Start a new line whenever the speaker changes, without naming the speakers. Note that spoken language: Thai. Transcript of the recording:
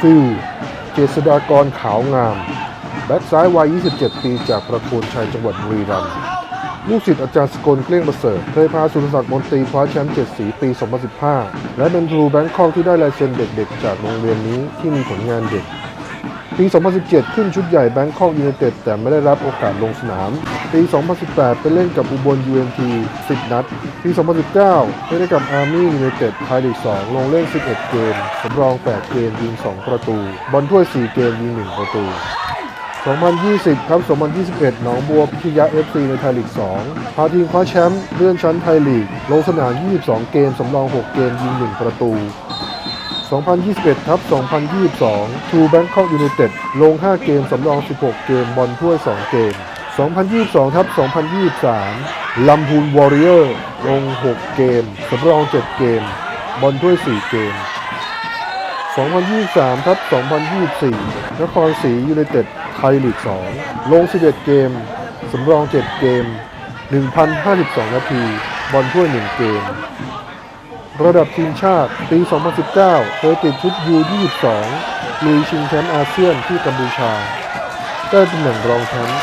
ฟิลเจษฎากรขาวงาม แบ็กซ้ายวัย 27 ปีจากประโคนชัยจังหวัดบุรีรัมย์ลูกศิษย์อาจารย์สกลเกลี้ยงประเสริฐ เคยพาสุรศักดิ์มนตรีคว้าแชมป์เจ็ดสีปี 2015 และเป็นทรูแบงคอกที่ได้ลายเซ็นเด็กๆ จากโรงเรียนนี้ที่มีผลงานเด็ก ปี 2017 ขึ้นชุดใหญ่แบงคอกยู n นเต็ดแต่ไม่ได้รับโอกาสลงสนาม ปี 2018 ไปเล่นกับอุบล UNT 10 นัด ปี 2019 ไปเล่นกับอาร์มี่ยู n นเต็ดไทยลีก 2 ลงเล่น 11 เกม สำรอง 8 เกมยิง 2 ประตู บอลถ้วย 4 เกมยิง 1 ประตู 2020 ครับ 2021 หนองบัวพิทยา FC ในไทยลีก 2 พาทีมคว้าแชมป์เลื่อนชั้นไทยลีก ลงสนาม 22 เกม สำรอง 6 เกมยิง 1 ประตู 2021ครับ2022 True Bangkok United ลง 5 เกมสำรอง 16 เกม บอลถ้วย 2 เกม 2022ครับ2023 ลำพูนวอริเออร์ลง 6 เกม สำรอง 7 เกม บอลถ้วย 4 เกม 2023ครับ2024 นครศรียูไนเต็ดไทยลีก 2 ลง 11 เกม สำรอง 7 เกม 1,052 นาที บอลถ้วย 1 เกม ระดับทีมชาติปี 2019 เคยติดชุด U22 ลุยชิงแชมป์อาเซียนที่กัมพูชา ได้ตำแหน่งรองแชมป์